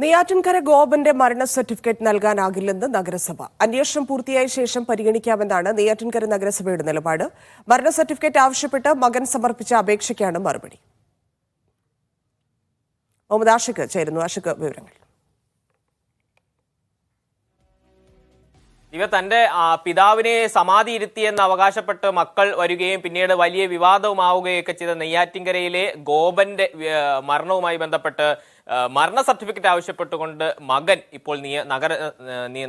നെയ്യാറ്റിൻകര ഗോപന്റെ മരണ സർട്ടിഫിക്കറ്റ് നൽകാനാകില്ലെന്ന് നഗരസഭ. അന്വേഷണം പൂർത്തിയായ ശേഷം പരിഗണിക്കാമെന്നാണ് നെയ്യാറ്റിൻകര നഗരസഭയുടെ നിലപാട്. മരണ സർട്ടിഫിക്കറ്റ് ആവശ്യപ്പെട്ട് മകൻ സമർപ്പിച്ച അപേക്ഷയ്ക്കാണ് മറുപടി. മുഹമ്മദ് വിവരങ്ങൾ. ഇവ തന്റെ പിതാവിനെ സമാധി ഇരുത്തിയെന്ന് അവകാശപ്പെട്ട് മക്കൾ വരികയും പിന്നീട് വലിയ വിവാദവുമാവുകയൊക്കെ ചെയ്ത നെയ്യാറ്റിൻകരയിലെ ഗോപന്റെ മരണവുമായി ബന്ധപ്പെട്ട് മരണ സർട്ടിഫിക്കറ്റ് ആവശ്യപ്പെട്ടുകൊണ്ട് മകൻ ഇപ്പോൾ നഗര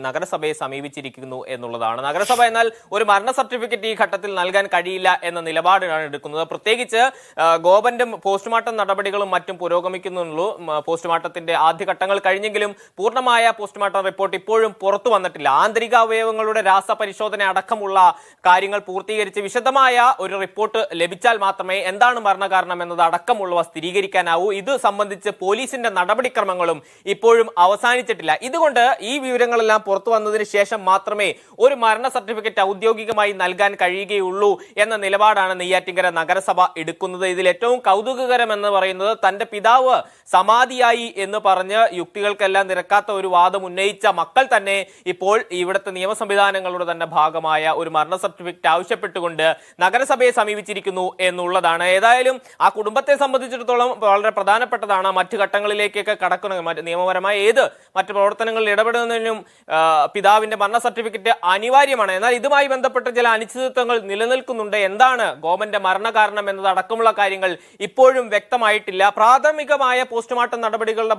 നഗരസഭയെ സമീപിച്ചിരിക്കുന്നു എന്നുള്ളതാണ്. നഗരസഭ എന്നാൽ ഒരു മരണ സർട്ടിഫിക്കറ്റ് ഈ ഘട്ടത്തിൽ നൽകാൻ കഴിയില്ല എന്ന നിലപാടാണ് എടുക്കുന്നത്. പ്രത്യേകിച്ച് ഗോപന്റെ പോസ്റ്റ്മോർട്ടം നടപടികളും മറ്റും പുരോഗമിക്കുന്നുള്ളൂ. പോസ്റ്റ്മോർട്ടത്തിന്റെ പോസ്റ്റ്മോർട്ടത്തിന്റെ ആദ്യഘട്ടങ്ങൾ കഴിഞ്ഞെങ്കിലും പൂർണമായ പോസ്റ്റ്മോർട്ടം റിപ്പോർട്ട് ഇപ്പോഴും പുറത്തു വന്നിട്ടില്ല. ആന്തരിക അവയവങ്ങളുടെ രാസപരിശോധന അടക്കമുള്ള കാര്യങ്ങൾ പൂർത്തീകരിച്ച് വിശദമായ ഒരു റിപ്പോർട്ട് ലഭിച്ചാൽ മാത്രമേ എന്താണ് മരണകാരണം എന്നത് അടക്കമുള്ളവ സ്ഥിരീകരിക്കാനാവൂ. ഇത് സംബന്ധിച്ച് പോലീസിന്റെ നടപടിക്രമങ്ങളും ഇപ്പോഴും അവസാനിച്ചിട്ടില്ല. ഇതുകൊണ്ട് ഈ വിവരങ്ങളെല്ലാം പുറത്തു വന്നതിന് ശേഷം മാത്രമേ ഒരു മരണ സർട്ടിഫിക്കറ്റ് ഔദ്യോഗികമായി നൽകാൻ കഴിയുകയുള്ളൂ എന്ന നിലപാടാണ് നെയ്യാറ്റിങ്കര നഗരസഭ എടുക്കുന്നത്. ഇതിൽ ഏറ്റവും കൗതുകകരം എന്ന് പറയുന്നത് തന്റെ പിതാവ് സമാധിയായി എന്ന് പറഞ്ഞ് യുക്തികൾക്കെല്ലാം നിരക്കാത്ത ഒരു വാദം ഉന്നയിച്ച മക്കൾ തന്നെ ഇപ്പോൾ ഇവിടുത്തെ നിയമ സംവിധാനങ്ങളുടെ തന്നെ ഭാഗമായ ഒരു മരണ സർട്ടിഫിക്കറ്റ് ആവശ്യപ്പെട്ടുകൊണ്ട് നഗരസഭയെ സമീപിച്ചിരിക്കുന്നു എന്നുള്ളതാണ്. ഏതായാലും ആ കുടുംബത്തെ സംബന്ധിച്ചിടത്തോളം വളരെ പ്രധാനപ്പെട്ടതാണ്. മറ്റു ഘട്ടങ്ങളിലേക്കൊക്കെ കടക്കുന്ന. മറ്റ് നിയമപരമായ ഏത് മറ്റ് പ്രവർത്തനങ്ങളിൽ ഇടപെടുന്നതിനും പിതാവിന്റെ മരണ സർട്ടിഫിക്കറ്റ് അനിവാര്യമാണ്. എന്നാൽ ഇതുമായി ബന്ധപ്പെട്ട ചില അനിശ്ചിതത്വങ്ങൾ നിലനിൽക്കുന്നുണ്ട്. എന്താണ് ഗോമന്റെ മരണകാരണം എന്നത് അടക്കമുള്ള കാര്യങ്ങൾ ഇപ്പോഴും വ്യക്തമായിട്ടില്ല. പ്രാഥമികമായ പോസ്റ്റ്മോർട്ടം നടപടികളുടെ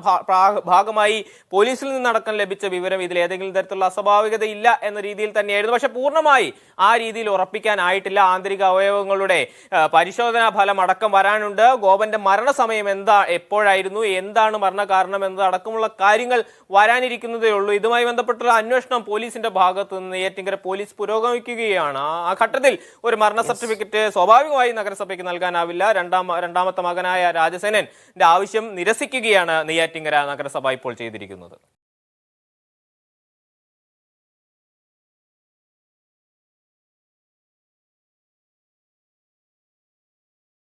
ഭാഗമായി പോലീസിൽ നിന്നടക്കം ലഭിച്ച വിവരം ഇതിൽ ഏതെങ്കിലും തരത്തിലുള്ള അസ്വാഭാവികത ഇല്ല എന്ന രീതിയിൽ തന്നെയായിരുന്നു. പക്ഷെ പൂർണമായി ആ രീതിയിൽ ഉറപ്പിക്കാനായിട്ടില്ല. ആന്തരിക അവയവങ്ങളുടെ പരിശോധനാ ഫലം അടക്കം വരാനുണ്ട്. ഗോപന്റെ മരണസമയം എന്താ എപ്പോഴായിരുന്നു എന്താണ് മരണകാരണം എന്നത് അടക്കമുള്ള കാര്യങ്ങൾ വരാനിരിക്കുന്നതേ ഉള്ളൂ. ഇതുമായി ബന്ധപ്പെട്ടുള്ള അന്വേഷണം പോലീസിന്റെ ഭാഗത്ത് നിന്ന് ഏറ്റിങ്കര പോലീസ് പുരോഗമിക്കുകയാണ്. ആ- ആ ഘട്ടത്തിൽ ഒരു മരണ സർട്ടിഫിക്കറ്റ് സ്വാഭാവികമായി നഗരസഭയ്ക്ക് നൽകാനാവില്ല. രണ്ടാം രണ്ടാമത്തെ മകനായ രാജസേനന്റെ ആവശ്യം നിരസിക്കുകയാണ് നെയ്യാറ്റിങ്കര നഗരസഭ ഇപ്പോൾ ചെയ്തിരിക്കുന്നത്.